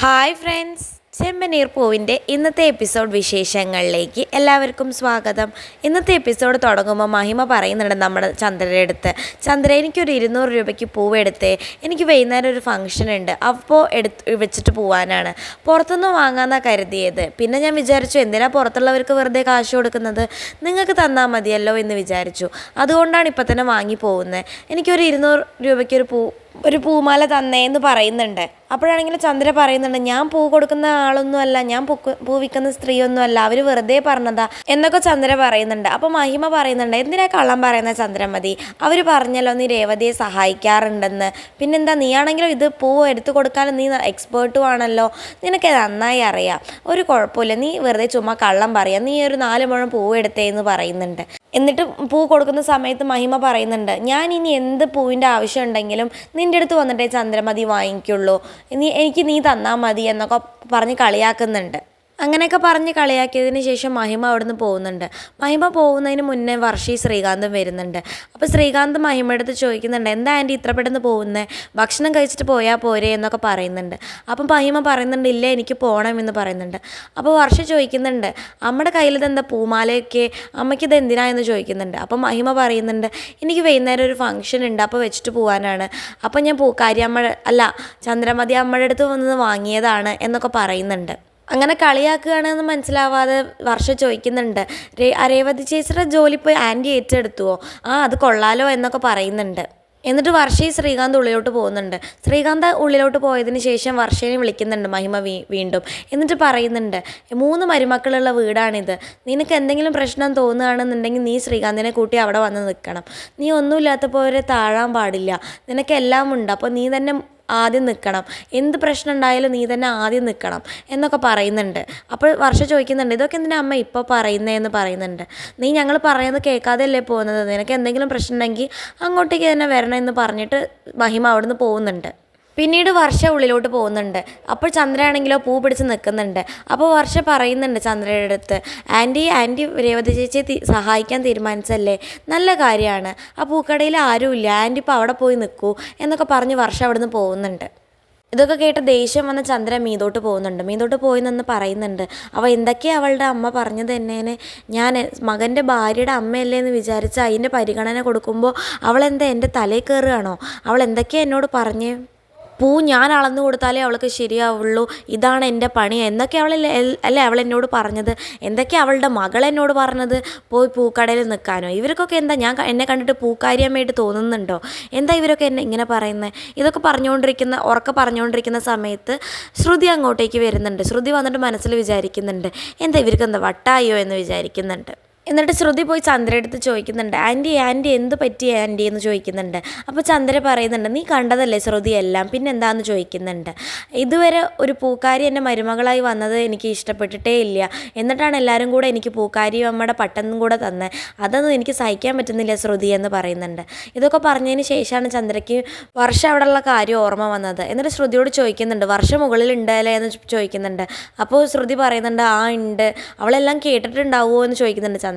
Hi friends ചെമ്പനീർ പൂവിന്റെ ഇന്നത്തെ episode വിശേഷങ്ങളിലേക്ക് എല്ലാവർക്കും സ്വാഗതം. ഇന്നത്തെ എപ്പിസോഡ് തുടങ്ങുമ്പോൾ മഹിമ പറയുന്നുണ്ട് നമ്മുടെ ചന്ദ്രയുടെ അടുത്ത്. ചന്ദ്ര എനിക്കൊരു ഇരുന്നൂറ് രൂപയ്ക്ക് പൂവ് എടുത്തേ. എനിക്ക് വൈകുന്നേരം ഒരു ഫംഗ്ഷൻ ഉണ്ട്. അപ്പോൾ എടുത്ത് വെച്ചിട്ട് പോവാനാണ്. പുറത്തുനിന്ന് വാങ്ങാമെന്നാണ് കരുതിയത്. പിന്നെ ഞാൻ വിചാരിച്ചു എന്തിനാ പുറത്തുള്ളവർക്ക് വെറുതെ കാശ് കൊടുക്കുന്നത്? നിങ്ങൾക്ക് തന്നാൽ മതിയല്ലോ എന്ന് വിചാരിച്ചു. അതുകൊണ്ടാണ് ഇപ്പം തന്നെ വാങ്ങി പോകുന്നത്. എനിക്കൊരു ഇരുന്നൂറ് രൂപയ്ക്കൊരു പൂ ഒരു പൂമാല തന്നേന്ന് പറയുന്നുണ്ട്. അപ്പോഴാണെങ്കിൽ ചന്ദ്ര പറയുന്നുണ്ട് ഞാൻ പൂ കൊടുക്കുന്ന ആളൊന്നും അല്ല ഞാൻ പൂ പൂ വിൽക്കുന്ന സ്ത്രീയൊന്നും അല്ല അവർ വെറുതെ പറഞ്ഞതാ എന്നൊക്കെ ചന്ദ്ര പറയുന്നുണ്ട്. അപ്പോൾ മഹിമ പറയുന്നുണ്ട് എന്തിനാ കള്ളം പറയുന്ന ചന്ദ്രമതി? അവർ പറഞ്ഞല്ലോ നീ രേവതിയെ സഹായിക്കാറുണ്ടെന്ന്. പിന്നെന്താ നീയാണെങ്കിലും ഇത് പൂ എടുത്തു കൊടുക്കാൻ നീ എക്സ്പേർട്ടും ആണല്ലോ. നിനക്ക് നന്നായി അറിയാം. ഒരു കുഴപ്പമില്ല നീ വെറുതെ ചുമ്മാ കള്ളം പറയാം. നീ ഒരു നാല് മുഴം പൂവ് എടുത്തേ എന്ന് പറയുന്നുണ്ട്. എന്നിട്ട് പൂ കൊടുക്കുന്ന സമയത്ത് മഹിമ പറയുന്നുണ്ട് ഞാൻ ഇനി എന്ത് പൂവിന്റെ ആവശ്യം ഉണ്ടെങ്കിലും നിന്റെ അടുത്ത് വന്നിട്ടേ ചന്ദ്രമതി വാങ്ങിക്കുള്ളൂ. നീ എനിക്ക് നീ തന്നാൽ മതി എന്നൊക്കെ പറഞ്ഞ് കളിയാക്കുന്നുണ്ട്. അങ്ങനെയൊക്കെ പറഞ്ഞ് കളിയാക്കിയതിന് ശേഷം മഹിമ അവിടുന്ന് പോകുന്നുണ്ട്. മഹിമ പോകുന്നതിന് മുന്നേ വർഷി ശ്രീകാന്തും വരുന്നുണ്ട്. അപ്പോൾ ശ്രീകാന്ത് മഹിമയെടുത്ത് ചോദിക്കുന്നുണ്ട് എന്താ ആന്റി ഇത്ര പെട്ടെന്ന് പോകുന്നത് ഭക്ഷണം കഴിച്ചിട്ട് പോയാൽ പോരെ? എന്നൊക്കെ പറയുന്നുണ്ട്. അപ്പം മഹിമ പറയുന്നുണ്ട് ഇല്ല എനിക്ക് പോകണം എന്ന് പറയുന്നുണ്ട്. അപ്പോൾ വർഷ ചോദിക്കുന്നുണ്ട് അമ്മയുടെ കയ്യിലത് എന്താ പൂമാലയൊക്കെ? അമ്മയ്ക്കിത് എന്തിനാ? എന്ന് ചോദിക്കുന്നുണ്ട്. അപ്പം മഹിമ പറയുന്നുണ്ട് എനിക്ക് വൈകുന്നേരം ഒരു ഫംഗ്ഷൻ ഉണ്ട് അപ്പോൾ വെച്ചിട്ട് പോകാനാണ് അപ്പോൾ ഞാൻ പൂക്കാരി അമ്മ അല്ല ചന്ദ്രമതി അമ്മയുടെ അടുത്ത് വന്നത് വാങ്ങിയതാണ് എന്നൊക്കെ പറയുന്നുണ്ട്. അങ്ങനെ കളിയാക്കുകയാണെന്ന് മനസ്സിലാവാതെ വർഷ ചോദിക്കുന്നുണ്ട്. രേവതി ചേച്ചിയുടെ ജോലി പോയി ആന്റി ഏറ്റെടുത്തുവോ? ആ അത് കൊള്ളാലോ എന്നൊക്കെ പറയുന്നുണ്ട്. എന്നിട്ട് വർഷയും ശ്രീകാന്ത് ഉള്ളിലോട്ട് പോകുന്നുണ്ട്. ശ്രീകാന്ത് ഉള്ളിലോട്ട് പോയതിന് ശേഷം വർഷയെ വിളിക്കുന്നുണ്ട് മഹിമ വീ വീണ്ടും. എന്നിട്ട് പറയുന്നുണ്ട് മൂന്ന് മരുമക്കളുള്ള വീടാണിത്. നിനക്ക് എന്തെങ്കിലും പ്രശ്നം തോന്നുകയാണെന്നുണ്ടെങ്കിൽ നീ ശ്രീകാന്തിനെ കൂട്ടി അവിടെ വന്ന് നിൽക്കണം. നീ ഒന്നുമില്ലാത്തപ്പോൾ താഴാൻ പാടില്ല. നിനക്കെല്ലാം ഉണ്ട്. അപ്പോൾ നീ തന്നെ ആദ്യം നിൽക്കണം എന്ത് പ്രശ്നം ഉണ്ടായാലും നീ തന്നെ ആദ്യം നിൽക്കണം എന്നൊക്കെ പറയുന്നുണ്ട്. അപ്പോൾ വർഷ ചോദിക്കുന്നുണ്ട് ഇതൊക്കെ എന്തിനാ അമ്മ ഇപ്പോൾ പറയുന്നതെന്ന് പറയുന്നുണ്ട്. നീ ഞങ്ങൾ പറയുന്നത് കേൾക്കാതെയല്ലേ പോകുന്നത്? നിനക്ക് എന്തെങ്കിലും പ്രശ്നം ഉണ്ടെങ്കിൽ അങ്ങോട്ടേക്ക് തന്നെ വരണം എന്ന് പറഞ്ഞിട്ട് മഹിമ അവിടുന്ന് പോകുന്നുണ്ട്. പിന്നീട് വർഷ ഉള്ളിലോട്ട് പോകുന്നുണ്ട്. അപ്പോൾ ചന്ദ്രയാണെങ്കിലോ പൂ പിടിച്ച് നിൽക്കുന്നുണ്ട്. അപ്പോൾ വർഷ പറയുന്നുണ്ട് ചന്ദ്രയുടെ അടുത്ത് ആന്റി ആന്റി രേവതി ചേച്ചിയെ സഹായിക്കാൻ തീരുമാനിച്ചല്ലേ? നല്ല കാര്യമാണ്. ആ പൂക്കടയിൽ ആരുമില്ല. ആന്റി ഇപ്പോൾ അവിടെ പോയി നിൽക്കൂ എന്നൊക്കെ പറഞ്ഞ് വർഷ അവിടുന്ന് പോകുന്നുണ്ട്. ഇതൊക്കെ കേട്ട് ദേഷ്യം വന്ന ചന്ദ്ര മീതോട്ട് പോകുന്നുണ്ട്. മീതോട്ട് പോയി നിന്ന് പറയുന്നുണ്ട് അവ എന്തൊക്കെയാണ് അവളുടെ അമ്മ പറഞ്ഞത് എന്നേനെ ഞാൻ മകന്റെ ഭാര്യയുടെ അമ്മയല്ലേ എന്ന് വിചാരിച്ച് അതിന്റെ പരിഗണന കൊടുക്കുമ്പോൾ അവളെന്താ എന്റെ തലയിൽ കയറുകയാണോ? അവൾ എന്തൊക്കെയാണ് എന്നോട് പറഞ്ഞേ? പൂ ഞാൻ അളന്നു കൊടുത്താലേ അവൾക്ക് ശരിയാവുള്ളൂ. ഇതാണ് എന്റെ പണി. എന്നൊക്കെ അവൾ അല്ലേ അവൾ എന്നോട് പറഞ്ഞത്. എന്തൊക്കെ അവളുടെ മകൾ എന്നോട് പറഞ്ഞത്? പോയി പൂക്കടയിൽ നിൽക്കാനോ? ഇവർക്കൊക്കെ എന്താ ഞാൻ എന്നെ കണ്ടിട്ട് പൂക്കാരിയമ്മയായിട്ട് തോന്നുന്നുണ്ടോ? എന്താ ഇവരൊക്കെ എന്നെ ഇങ്ങനെ പറയുന്നത് ഇതൊക്കെ പറഞ്ഞുകൊണ്ടിരിക്കുന്ന ഉറക്കെ പറഞ്ഞുകൊണ്ടിരിക്കുന്ന സമയത്ത് ശ്രുതി അങ്ങോട്ടേക്ക് വരുന്നുണ്ട്. ശ്രുതി വന്നിട്ട് മനസ്സിൽ വിചാരിക്കുന്നുണ്ട്. എന്താ ഇവർക്ക് എന്താ വട്ടായോ എന്ന് വിചാരിക്കുന്നുണ്ട്. എന്നിട്ട് ശ്രുതി പോയി ചന്ദ്രയെടുത്ത് ചോദിക്കുന്നുണ്ട് ആന്റി ആന്റി എന്ത് പറ്റി ആന്റി എന്ന് ചോദിക്കുന്നുണ്ട്. അപ്പോൾ ചന്ദ്ര പറയുന്നുണ്ട് നീ കണ്ടതല്ലേ ശ്രുതി എല്ലാം? പിന്നെ എന്താന്ന് ചോദിക്കുന്നുണ്ട്. ഇതുവരെ ഒരു പൂക്കാരി എന്റെ മരുമകളായി വന്നത് എനിക്ക് ഇഷ്ടപ്പെട്ടിട്ടേ ഇല്ല. എന്നിട്ടാണ് എല്ലാവരും കൂടെ എനിക്ക് പൂക്കാരി അമ്മയുടെ പട്ടം കൂടെ തന്നെ. അതൊന്നും എനിക്ക് സഹിക്കാൻ പറ്റുന്നില്ല ശ്രുതി എന്ന് പറയുന്നുണ്ട്. ഇതൊക്കെ പറഞ്ഞതിന് ശേഷമാണ് ചന്ദ്രയ്ക്ക് വർഷം അവിടെയുള്ള കാര്യം ഓർമ്മ വന്നത്. എന്നിട്ട് ശ്രുതിയോട് ചോദിക്കുന്നുണ്ട് വർഷം മുകളിൽ ഉണ്ടല്ലേ എന്ന് ചോദിക്കുന്നുണ്ട്. അപ്പോൾ ശ്രുതി പറയുന്നുണ്ട് ആ ഉണ്ട്. അവളെല്ലാം കേട്ടിട്ടുണ്ടാവുമോ? എന്ന് ചോദിക്കുന്നുണ്ട് ചന്ദ്ര.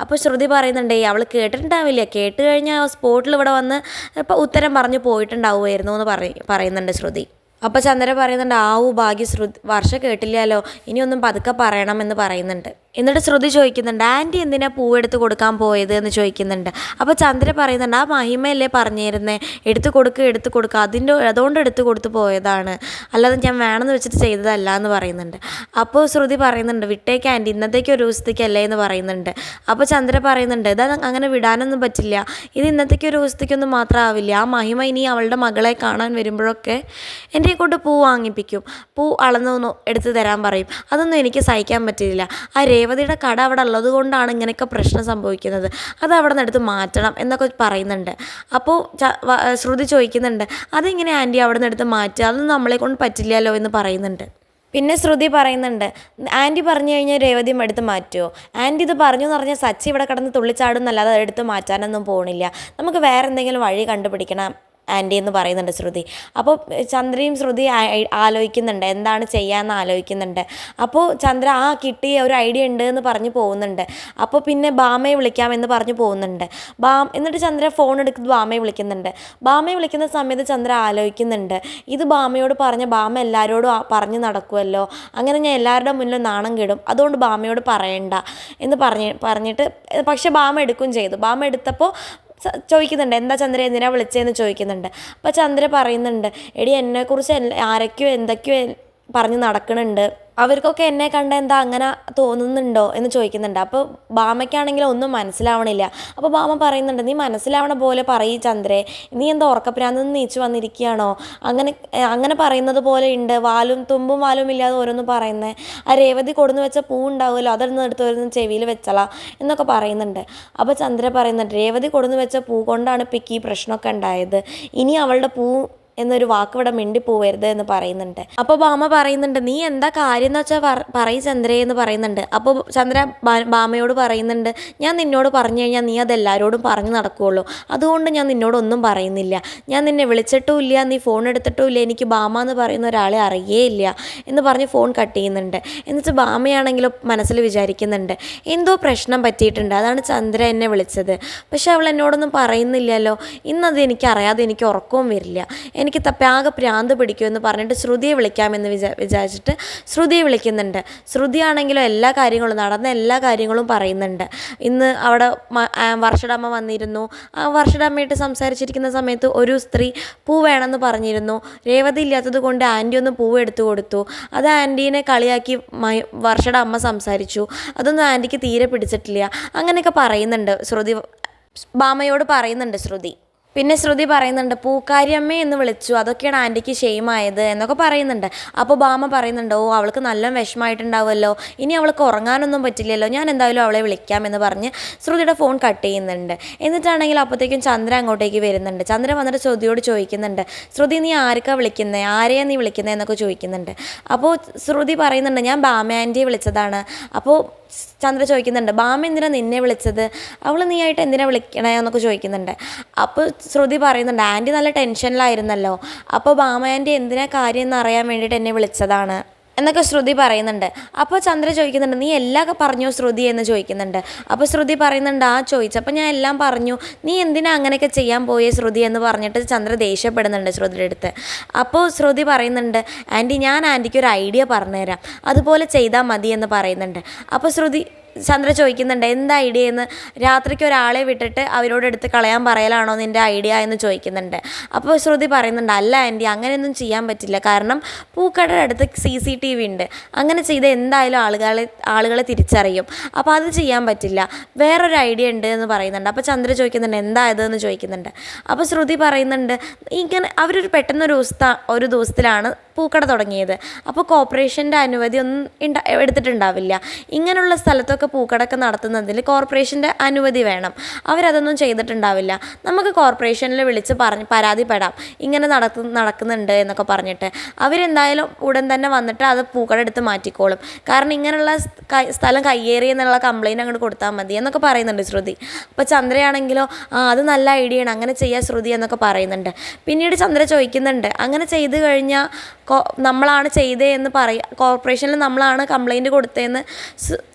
അപ്പോൾ ശ്രുതി പറയുന്നുണ്ട് അവൾ കേട്ടിട്ടുണ്ടാവില്ല. കേട്ട് കഴിഞ്ഞാൽ സ്പോട്ടിൽ ഇവിടെ വന്ന് ഇപ്പോൾ ഉത്തരം പറഞ്ഞു പോയിട്ടുണ്ടാവുമായിരുന്നു എന്ന് പറയും പറയുന്നുണ്ട് ശ്രുതി. അപ്പോൾ ചന്ദ്ര പറയുന്നുണ്ട് ആവു ഭാഗ്യ ശ്രുതി വർഷ കേട്ടില്ലല്ലോ. ഇനിയൊന്നും പതുക്കെ പറയണമെന്ന് പറയുന്നുണ്ട്. എന്നിട്ട് ശ്രുതി ചോദിക്കുന്നുണ്ട് ആന്റി എന്തിനാ പൂവെടുത്ത് കൊടുക്കാൻ പോയത്? എന്ന് ചോദിക്കുന്നുണ്ട്. അപ്പോൾ ചന്ദ്ര പറയുന്നുണ്ട് ആ മഹിമയല്ലേ പറഞ്ഞിരുന്നേ? എടുത്ത് കൊടുക്കുക എടുത്ത് കൊടുക്കുക അതിന്റെ അതുകൊണ്ട് എടുത്ത് കൊടുത്ത് പോയതാണ്. അല്ലാതെ ഞാൻ വേണമെന്ന് വെച്ചിട്ട് ചെയ്തതല്ല എന്ന് പറയുന്നുണ്ട്. അപ്പോൾ ശ്രുതി പറയുന്നുണ്ട് വിട്ടേക്ക് ആന്റി ഇന്നത്തേക്ക് ഒരു ദിവസത്തേക്കല്ലേ എന്ന് പറയുന്നുണ്ട്. അപ്പോൾ ചന്ദ്ര പറയുന്നുണ്ട് ഇത് അങ്ങനെ വിടാനൊന്നും പറ്റില്ല. ഇത് ഇന്നത്തേക്ക് ഒരു ദിവസത്തേക്കൊന്നും മാത്രമാവില്ല ആ മഹിമ ഇനി അവളുടെ മകളെ കാണാൻ വരുമ്പോഴൊക്കെ എന്റെ കൊണ്ട് പൂ വാങ്ങിപ്പിക്കും. പൂ അളന്നൊന്ന് എടുത്ത് തരാൻ പറയും. അതൊന്നും എനിക്ക് സഹിക്കാൻ പറ്റില്ല ആ രേവതിയുടെ കട അവിടെ ഉള്ളത് കൊണ്ടാണ് ഇങ്ങനെയൊക്കെ പ്രശ്നം സംഭവിക്കുന്നത്. അത് അവിടെ നിന്ന് എടുത്ത് മാറ്റണം എന്നൊക്കെ പറയുന്നുണ്ട്. അപ്പോൾ ശ്രുതി ചോദിക്കുന്നുണ്ട് അതെങ്ങനെ ആന്റി അവിടെ നിന്ന് എടുത്ത് മാറ്റുക? അതൊന്നും നമ്മളെ കൊണ്ട് പറ്റില്ലല്ലോ എന്ന് പറയുന്നുണ്ട്. പിന്നെ ശ്രുതി പറയുന്നുണ്ട് ആന്റി പറഞ്ഞു കഴിഞ്ഞാൽ രേവതിയും എടുത്ത് മാറ്റുമോ ആന്റി ഇത് പറഞ്ഞു എന്ന് പറഞ്ഞാൽ സച്ചി ഇവിടെ കിടന്ന് തുള്ളിച്ചാടുന്നല്ലാതെ അത് എടുത്ത് മാറ്റാനൊന്നും പോകണില്ല നമുക്ക് വേറെ എന്തെങ്കിലും വഴി കണ്ടുപിടിക്കണം. ആന്റി എന്ന് പറയുന്നുണ്ട് ശ്രുതി. അപ്പോൾ ചന്ദ്രയും ശ്രുതി ആലോചിക്കുന്നുണ്ട്. എന്താണ് ചെയ്യാമെന്ന് ആലോചിക്കുന്നുണ്ട്. അപ്പോൾ ചന്ദ്ര ആ കിട്ടി ഒരു ഐഡിയ ഉണ്ട് എന്ന് പറഞ്ഞ് പോകുന്നുണ്ട്. അപ്പോൾ പിന്നെ ബാമയെ വിളിക്കാമെന്ന് പറഞ്ഞ് പോകുന്നുണ്ട്. ബാം എന്നിട്ട് ചന്ദ്ര ഫോൺ എടുക്കുന്നത് ബാമയെ വിളിക്കുന്നുണ്ട്. ബാമയെ വിളിക്കുന്ന സമയത്ത് ചന്ദ്ര ആലോചിക്കുന്നുണ്ട്. ഇത് ബാമയോട് പറഞ്ഞ ബാമ എല്ലാവരോടും പറഞ്ഞ് നടക്കുമല്ലോ അങ്ങനെ ഞാൻ എല്ലാവരുടെ മുന്നിൽ നാണം കെടും. അതുകൊണ്ട് ബാമയോട് പറയണ്ട എന്ന് പറഞ്ഞ് പറഞ്ഞിട്ട് പക്ഷെ ബാമ എടുക്കുകയും ചെയ്തു. ബാമ എടുത്തപ്പോൾ ചോദിക്കുന്നുണ്ട് എന്താ ചന്ദ്ര എന്തിനാ വിളിച്ചതെന്ന് ചോദിക്കുന്നുണ്ട്. അപ്പോൾ ചന്ദ്ര പറയുന്നുണ്ട് എടി എന്നെക്കുറിച്ച് ആരൊക്കെയോ എന്തൊക്കെയോ പറഞ്ഞ് നടക്കണുണ്ട്. അവർക്കൊക്കെ എന്നെ കണ്ട എന്താ അങ്ങനെ തോന്നുന്നുണ്ടോ എന്ന് ചോദിക്കുന്നുണ്ട്. അപ്പോൾ ബാമയ്ക്കാണെങ്കിൽ ഒന്നും മനസ്സിലാവണില്ല. അപ്പോൾ ബാമ പറയുന്നുണ്ട് നീ മനസ്സിലാവണ പോലെ പറയ് ചന്ദ്രേ. നീ എന്താ ഉറക്കപ്രാന്ത് നീച്ചു വന്നിരിക്കുകയാണോ? അങ്ങനെ അങ്ങനെ പറയുന്നത് പോലെ ഉണ്ട്. വാലും തുമ്പും വാലും ഇല്ലാതെ ഓരോന്ന് പറയുന്നത് ആ രേവതി കൊടുന്ന് വെച്ച പൂ ഉണ്ടാവുമല്ലോ അതൊന്ന് എടുത്ത് വരുന്ന ചെവിയിൽ വെച്ചളാ എന്നൊക്കെ പറയുന്നുണ്ട്. അപ്പോൾ ചന്ദ്ര പറയുന്നുണ്ട് രേവതി കൊടുന്ന് വെച്ച പൂ കൊണ്ടാണ് പിക്ക് ഈ പ്രശ്നമൊക്കെ ഉണ്ടായത്. ഇനി അവളുടെ പൂ എന്നൊരു വാക്ക് ഇവിടെ മിണ്ടിപ്പോവരുത് എന്ന് പറയുന്നുണ്ട്. അപ്പോൾ ബാമ പറയുന്നുണ്ട് നീ എന്താ കാര്യം എന്ന് വെച്ചാൽ പറയ ചന്ദ്രേ എന്ന് പറയുന്നുണ്ട്. അപ്പോൾ ചന്ദ്ര ഭാമയോട് പറയുന്നുണ്ട് ഞാൻ നിന്നോട് പറഞ്ഞു കഴിഞ്ഞാൽ നീ അത് എല്ലാവരോടും പറഞ്ഞു നടക്കുകയുള്ളൂ അതുകൊണ്ട് ഞാൻ നിന്നോടൊന്നും പറയുന്നില്ല. ഞാൻ നിന്നെ വിളിച്ചിട്ടും ഇല്ല നീ ഫോൺ എടുത്തിട്ടും ഇല്ല എനിക്ക് ബാമ എന്ന് പറയുന്ന ഒരാളെ അറിയേ ഇല്ല എന്ന് പറഞ്ഞ് ഫോൺ കട്ട് ചെയ്യുന്നുണ്ട്. എന്നിട്ട് ബാമയാണെങ്കിലും മനസ്സിൽ വിചാരിക്കുന്നുണ്ട് എന്തോ പ്രശ്നം പറ്റിയിട്ടുണ്ട് അതാണ് ചന്ദ്ര എന്നെ വിളിച്ചത്. പക്ഷെ അവൾ എന്നോടൊന്നും പറയുന്നില്ലല്ലോ. ഇന്നത് എനിക്ക് അറിയാതെ എനിക്ക് ഉറക്കവും വരില്ല. എനിക്ക് തപ്പാകെ പ്രാന്ത് പിടിക്കുമെന്ന് പറഞ്ഞിട്ട് ശ്രുതിയെ വിളിക്കാമെന്ന് വിചാ വിചാരിച്ചിട്ട് ശ്രുതിയെ വിളിക്കുന്നുണ്ട്. ശ്രുതിയാണെങ്കിലും എല്ലാ കാര്യങ്ങളും നടന്ന എല്ലാ കാര്യങ്ങളും പറയുന്നുണ്ട്. ഇന്ന് അവിടെ മ- വർഷടമ്മ വന്നിരുന്നു. ആ വർഷടമ്മയായിട്ട് സംസാരിച്ചിരിക്കുന്ന സമയത്ത് ഒരു സ്ത്രീ പൂ വേണമെന്ന് പറഞ്ഞിരുന്നു. രേവതി ഇല്ലാത്തത് കൊണ്ട് ആന്റി ഒന്ന് പൂവ് എടുത്തു കൊടുത്തു. അത് ആന്റീനെ കളിയാക്കി വർഷയുടെ അമ്മ സംസാരിച്ചു. അതൊന്നും ആന്റിക്ക് തീരെ പിടിച്ചിട്ടില്ല. അങ്ങനെയൊക്കെ പറയുന്നുണ്ട് ശ്രുതി. ബാമയോട് പറയുന്നുണ്ട് ശ്രുതി. പിന്നെ ശ്രുതി പറയുന്നുണ്ട് പൂക്കാരിയമ്മേ എന്ന് വിളിച്ചു. അതൊക്കെയാണ് ആന്റിക്ക് ഷെയിമായത് എന്നൊക്കെ പറയുന്നുണ്ട്. അപ്പോൾ ബാമ പറയുന്നുണ്ട് ഓ അവൾക്ക് നല്ല വിഷമമായിട്ടുണ്ടാവുമല്ലോ ഇനി അവൾക്ക് ഉറങ്ങാനൊന്നും പറ്റില്ലല്ലോ. ഞാൻ എന്തായാലും അവളെ വിളിക്കാം എന്ന് പറഞ്ഞ് ശ്രുതിയുടെ ഫോൺ കട്ട് ചെയ്യുന്നുണ്ട്. എന്നിട്ടാണെങ്കിൽ അപ്പോഴത്തേക്കും ചന്ദ്ര അങ്ങോട്ടേക്ക് വരുന്നുണ്ട്. ചന്ദ്ര വന്നിട്ട് ശ്രുതിയോട് ചോദിക്കുന്നുണ്ട് ശ്രുതി നീ ആർക്കാണ് വിളിക്കുന്നത് ആരെയാണ് നീ വിളിക്കുന്നത് എന്നൊക്കെ ചോദിക്കുന്നുണ്ട്. അപ്പോൾ ശ്രുതി പറയുന്നുണ്ട് ഞാൻ ബാമ ആന്റിയെ വിളിച്ചതാണ്. അപ്പോൾ ചന്ദ്ര ചോദിക്കുന്നുണ്ട് ബാമ എന്തിനാണ് നിന്നെ വിളിച്ചത്? അവൾ നീ ആയിട്ട് എന്തിനാണ് വിളിക്കണേ? എന്നൊക്കെ ചോദിക്കുന്നുണ്ട്. അപ്പോൾ ശ്രുതി പറയുന്നുണ്ട് ആന്റി നല്ല ടെൻഷനിലായിരുന്നല്ലോ. അപ്പോൾ ബാമ ആന്റി എന്തിനാ കാര്യം എന്ന് അറിയാൻ വേണ്ടിയിട്ട് എന്നെ വിളിച്ചതാണ്? എന്നൊക്കെ ശ്രുതി പറയുന്നുണ്ട്. അപ്പോൾ ചന്ദ്ര ചോദിക്കുന്നുണ്ട് നീ എല്ലാം പറഞ്ഞു ശ്രുതി? എന്ന് ചോദിക്കുന്നുണ്ട്. അപ്പോൾ ശ്രുതി പറയുന്നുണ്ട് ആ ചോദിച്ചപ്പോൾ ഞാൻ എല്ലാം പറഞ്ഞു. നീ എന്തിനാ അങ്ങനെയൊക്കെ ചെയ്യാൻ പോയേ ശ്രുതി? എന്ന് പറഞ്ഞിട്ട് ചന്ദ്ര ദേഷ്യപ്പെടുന്നുണ്ട് ശ്രുതിയുടെ അടുത്ത്. അപ്പോൾ ശ്രുതി പറയുന്നുണ്ട് ആന്റി ഞാൻ ആന്റിക്ക് ഒരു ഐഡിയ പറഞ്ഞുതരാം. അതുപോലെ ചെയ്താൽ മതി എന്ന് പറയുന്നുണ്ട്. അപ്പോൾ ശ്രുതി ചന്ദ്ര ചോദിക്കുന്നുണ്ട് എന്താ ഐഡിയ എന്ന്? രാത്രിക്ക് ഒരാളെ വിട്ടിട്ട് അവരോട് എടുത്ത് കളയാൻ പറയലാണോ നിന്റെ ഐഡിയ എന്ന് ചോദിക്കുന്നുണ്ട്. അപ്പോൾ ശ്രുതി പറയുന്നുണ്ട് അല്ല ആന്റി അങ്ങനെയൊന്നും ചെയ്യാൻ പറ്റില്ല. കാരണം പൂക്കടയുടെ അടുത്ത് സി സി ടി വി ഉണ്ട്. അങ്ങനെ ചെയ്ത് എന്തായാലും ആളുകളെ ആളുകളെ തിരിച്ചറിയും. അപ്പോൾ അത് ചെയ്യാൻ പറ്റില്ല. വേറൊരു ഐഡിയ ഉണ്ട് എന്ന് പറയുന്നുണ്ട്. അപ്പോൾ ചന്ദ്ര ചോദിക്കുന്നുണ്ട് എന്താ ഇതെന്ന് ചോദിക്കുന്നുണ്ട്. അപ്പോൾ ശ്രുതി പറയുന്നുണ്ട് ഇങ്ങനെ അവരൊരു പെട്ടെന്നൊരു ദിവസത്ത ഒരു ദിവസത്തിലാണ് പൂക്കട തുടങ്ങിയത്. അപ്പോൾ കോർപ്പറേഷന്റെ അനുമതി ഒന്നും എടുത്തിട്ടുണ്ടാവില്ല. ഇങ്ങനെയുള്ള സ്ഥലത്തൊക്കെ പൂക്കടൊക്കെ നടത്തുന്നതിൽ കോർപ്പറേഷന്റെ അനുമതി വേണം. അവരതൊന്നും ചെയ്തിട്ടുണ്ടാവില്ല. നമുക്ക് കോർപ്പറേഷനിൽ വിളിച്ച് പറഞ്ഞ് പരാതിപ്പെടാം. ഇങ്ങനെ നടക്കു നടക്കുന്നുണ്ട് എന്നൊക്കെ പറഞ്ഞിട്ട്. അവരെന്തായാലും ഉടൻ തന്നെ വന്നിട്ട് അത് പൂക്കട എടുത്ത് മാറ്റിക്കോളും. കാരണം ഇങ്ങനെയുള്ള സ്ഥലം കയ്യേറി എന്നുള്ള കംപ്ലയിന്റ് അങ്ങോട്ട് കൊടുത്താൽ മതി എന്നൊക്കെ പറയുന്നുണ്ട് ശ്രുതി. അപ്പോൾ ചന്ദ്രയാണെങ്കിലോ ആ അത് നല്ല ഐഡിയ ആണ് അങ്ങനെ ചെയ്യാൻ ശ്രുതി എന്നൊക്കെ പറയുന്നുണ്ട്. പിന്നീട് ചന്ദ്ര ചോദിക്കുന്നുണ്ട്. അങ്ങനെ ചെയ്തു കഴിഞ്ഞാൽ നമ്മളാണ് ചെയ്തേ എന്ന് പറയ കോർപ്പറേഷനിൽ നമ്മളാണ് കംപ്ലയിന്റ് കൊടുത്തതെന്ന്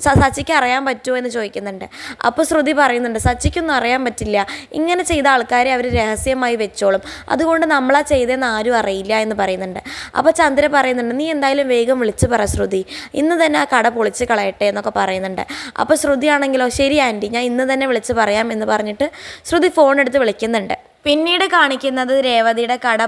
സച്ചിക്ക് അറിയാൻ പറ്റുമോ എന്ന് ചോദിക്കുന്നുണ്ട്. അപ്പോൾ ശ്രുതി പറയുന്നുണ്ട് സച്ചിക്കൊന്നും അറിയാൻ പറ്റില്ല. ഇങ്ങനെ ചെയ്ത ആൾക്കാരെ അവർ രഹസ്യമായി വെച്ചോളും. അതുകൊണ്ട് നമ്മളാ ചെയ്തതെന്ന് ആരും അറിയില്ല എന്ന് പറയുന്നുണ്ട്. അപ്പോൾ ചന്ദ്ര പറയുന്നുണ്ട് നീ എന്തായാലും വേഗം വിളിച്ച് പറ ശ്രുതി. ഇന്ന് തന്നെ ആ കട പൊളിച്ച് കളയട്ടെ എന്നൊക്കെ പറയുന്നുണ്ട്. അപ്പോൾ ശ്രുതി ആണെങ്കിലോ ശരി ആന്റി ഞാൻ ഇന്ന് തന്നെ വിളിച്ച് പറയാം എന്ന് പറഞ്ഞിട്ട് ശ്രുതി ഫോൺ എടുത്ത് വിളിക്കുന്നുണ്ട്. പിന്നീട് കാണിക്കുന്നത് രേവതിയുടെ കട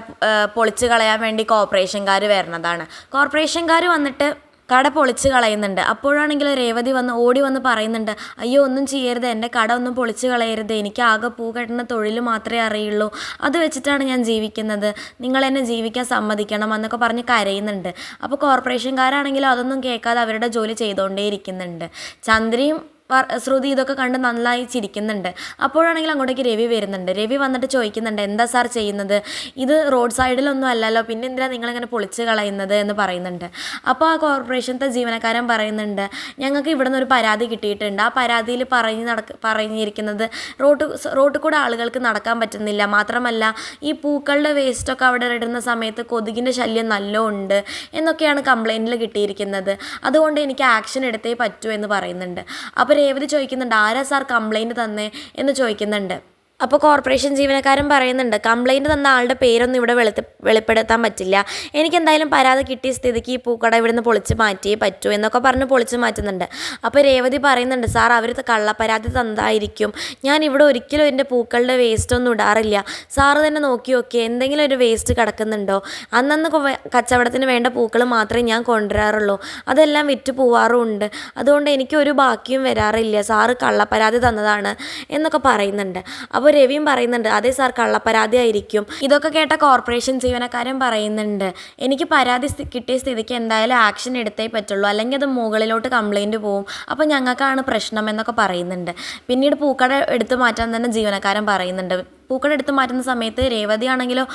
പൊളിച്ചു കളയാൻ വേണ്ടി കോർപ്പറേഷൻകാർ വരുന്നതാണ്. കോർപ്പറേഷൻകാർ വന്നിട്ട് കട പൊളിച്ച് കളയുന്നുണ്ട്. അപ്പോഴാണെങ്കിൽ രേവതി വന്ന് ഓടി വന്ന് പറയുന്നുണ്ട് അയ്യോ ഒന്നും ചെയ്യരുത്. എന്റെ കട ഒന്നും പൊളിച്ച് കളയരുത്. എനിക്ക് ആകെ പൂ കെട്ടുന്ന തൊഴിൽ മാത്രമേ അറിയുള്ളൂ. അത് വെച്ചിട്ടാണ് ഞാൻ ജീവിക്കുന്നത്. നിങ്ങൾ എന്നെ ജീവിക്കാൻ സമ്മതിക്കണം എന്നൊക്കെ പറഞ്ഞ് കരയുന്നുണ്ട്. അപ്പോൾ കോർപ്പറേഷൻകാരാണെങ്കിലും അതൊന്നും കേൾക്കാതെ അവരുടെ ജോലി ചെയ്തുകൊണ്ടേയിരിക്കുന്നുണ്ട്. ചന്ദ്രയും ശ്രുതി ഇതൊക്കെ കണ്ട് നന്നായി ചിരിക്കുന്നുണ്ട്. അപ്പോഴാണെങ്കിൽ അങ്ങോട്ടേക്ക് രവി വരുന്നുണ്ട്. രവി വന്നിട്ട് ചോദിക്കുന്നുണ്ട് എന്താ സാർ ചെയ്യുന്നത്? ഇത് റോഡ് സൈഡിലൊന്നും അല്ലല്ലോ പിന്നെ എന്തിനാണ് നിങ്ങളിങ്ങനെ പൊളിച്ച് കളയുന്നത്? എന്ന് പറയുന്നുണ്ട്. അപ്പോൾ ആ കോർപ്പറേഷനത്തെ ജീവനക്കാരൻ പറയുന്നുണ്ട് ഞങ്ങൾക്ക് ഇവിടെ നിന്ന് ഒരു പരാതി കിട്ടിയിട്ടുണ്ട്. ആ പരാതിയിൽ പറഞ്ഞ് നടക്ക പറഞ്ഞിരിക്കുന്നത് റോഡ് റോഡിൽ കൂടെ ആളുകൾക്ക് നടക്കാൻ പറ്റുന്നില്ല. മാത്രമല്ല ഈ പൂക്കളുടെ വേസ്റ്റൊക്കെ അവിടെ ഇടുന്ന സമയത്ത് കൊതുകിന്റെ ശല്യം നല്ല ഉണ്ട് എന്നൊക്കെയാണ് കംപ്ലൈന്റിൽ കിട്ടിയിരിക്കുന്നത്. അതുകൊണ്ട് എനിക്ക് ആക്ഷൻ എടുത്തേ പറ്റൂ എന്ന് പറയുന്നുണ്ട്. അപ്പോൾ രേവതി ചോദിക്കുന്നുണ്ട്? ആരാ സാർ കംപ്ലൈന്റ് തന്നേ എന്ന് ചോദിക്കുന്നുണ്ട്. അപ്പോൾ കോർപ്പറേഷൻ ജീവനക്കാരൻ പറയുന്നുണ്ട് കംപ്ലൈന്റ് തന്ന ആളുടെ പേരൊന്നും ഇവിടെ വെളുത്ത് വെളിപ്പെടുത്താൻ പറ്റില്ല. എനിക്ക് എന്തായാലും പരാതി കിട്ടിയ സ്ഥിതിക്ക് ഈ പൂക്കട ഇവിടുന്ന് പൊളിച്ച് മാറ്റിയേ പറ്റൂ എന്നൊക്കെ പറഞ്ഞ് പൊളിച്ച് മാറ്റുന്നുണ്ട്. അപ്പോൾ രേവതി പറയുന്നുണ്ട് സാർ അവർ പരാതി തന്നതായിരിക്കും. ഞാൻ ഇവിടെ ഒരിക്കലും എന്റെ പൂക്കളുടെ വേസ്റ്റ് ഒന്നും ഇടാറില്ല. സാറ് തന്നെ നോക്കി നോക്കിയേ എന്തെങ്കിലും ഒരു വേസ്റ്റ് കിടക്കുന്നുണ്ടോ? അന്നന്ന് കച്ചവടത്തിന് വേണ്ട പൂക്കൾ മാത്രമേ ഞാൻ കൊണ്ടുവരാറുള്ളൂ. അതെല്ലാം വിറ്റ് പോവാറുമുണ്ട് അതുകൊണ്ട് എനിക്ക് ഒരു ബാക്കിയും വരാറില്ല. സാറ് കള്ളപ്പരാതി തന്നതാണ് എന്നൊക്കെ പറയുന്നുണ്ട്. അപ്പോൾ രവിയും പറയുന്നുണ്ട് അതെ സാർ കള്ളപ്പരാതി ആയിരിക്കും ഇതൊക്കെ കേട്ട കോർപ്പറേഷൻ ജീവനക്കാരൻ പറയുന്നുണ്ട് എനിക്ക് പരാതി കിട്ടിയ സ്ഥിതിക്ക് എന്തായാലും ആക്ഷൻ എടുത്തേ പറ്റുള്ളൂ അല്ലെങ്കിൽ അത് മുകളിലോട്ട് കംപ്ലൈന്റ് പോവും. അപ്പോൾ ഞങ്ങൾക്കാണ് പ്രശ്നം എന്നൊക്കെ പറയുന്നുണ്ട്. പിന്നീട് പൂക്കട എടുത്തു മാറ്റാൻ തന്നെ ജീവനക്കാരൻ പറയുന്നുണ്ട്. പൂക്കട എടുത്തു മാറ്റുന്ന സമയത്ത് രേവതി ആണെങ്കിലോ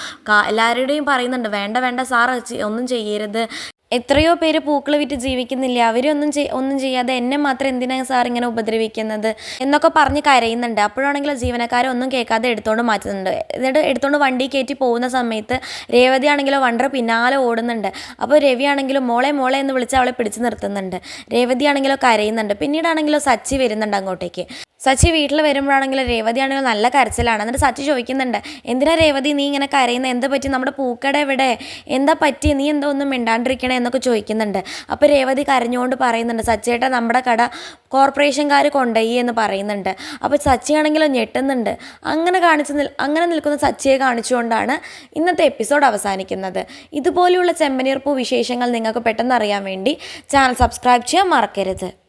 എല്ലാവരുടെയും പറയുന്നുണ്ട് വേണ്ട വേണ്ട സാർ ഒന്നും ചെയ്യരുത്. എത്രയോ പേര് പൂക്കൾ വിറ്റ് ജീവിക്കുന്നില്ല? അവരൊന്നും ഒന്നും ചെയ്യാതെ എന്നെ മാത്രം എന്തിനാണ് സാർ ഇങ്ങനെ ഉപദ്രവിക്കുന്നത്? എന്നൊക്കെ പറഞ്ഞ് കരയുന്നുണ്ട്. അപ്പോഴാണെങ്കിൽ ജീവനക്കാരെ ഒന്നും കേൾക്കാതെ എടുത്തുകൊണ്ട് മാറ്റുന്നുണ്ട്. എന്നിട്ട് എടുത്തോണ്ട് വണ്ടി കയറ്റി പോകുന്ന സമയത്ത് രേവതി ആണെങ്കിലോ വണ്ടർ പിന്നാലെ ഓടുന്നുണ്ട്. അപ്പോൾ രവി ആണെങ്കിലും മോളെ മോളെ എന്ന് വിളിച്ച് അവളെ പിടിച്ചു നിർത്തുന്നുണ്ട്. രേവതി ആണെങ്കിലോ കരയുന്നുണ്ട്. പിന്നീടാണെങ്കിലോ സച്ചി വരുന്നുണ്ട് അങ്ങോട്ടേക്ക്. സച്ചി വീട്ടിൽ വരുമ്പോഴാണെങ്കിൽ രേവതി ആണെങ്കിൽ നല്ല കരച്ചിലാണ്. എന്നിട്ട് സച്ചി ചോദിക്കുന്നുണ്ട് എന്തിനാ രേവതി നീ ഇങ്ങനെ കരയുന്നത് എന്താ പറ്റി? നമ്മുടെ പൂക്കട എവിടെ? എന്താ പറ്റി? നീ എന്തോ ഒന്നും മിണ്ടാണ്ടിരിക്കണേ? എന്നൊക്കെ ചോദിക്കുന്നുണ്ട്. അപ്പോൾ രേവതി കരഞ്ഞുകൊണ്ട് പറയുന്നുണ്ട് സച്ചേട്ട നമ്മുടെ കട കോർപ്പറേഷൻകാർ കൊണ്ടുപോയി എന്ന് പറയുന്നുണ്ട്. അപ്പോൾ സച്ചിയാണെങ്കിലോ ഞെട്ടുന്നുണ്ട്. അങ്ങനെ കാണിച്ച് അങ്ങനെ നിൽക്കുന്ന സച്ചിയെ കാണിച്ചുകൊണ്ടാണ് ഇന്നത്തെ എപ്പിസോഡ് അവസാനിക്കുന്നത്. ഇതുപോലെയുള്ള ചെമ്മനീർപ്പൂ വിശേഷങ്ങൾ നിങ്ങൾക്ക് പെട്ടെന്ന് അറിയാൻ വേണ്ടി ചാനൽ സബ്സ്ക്രൈബ് ചെയ്യാൻ മറക്കരുത്.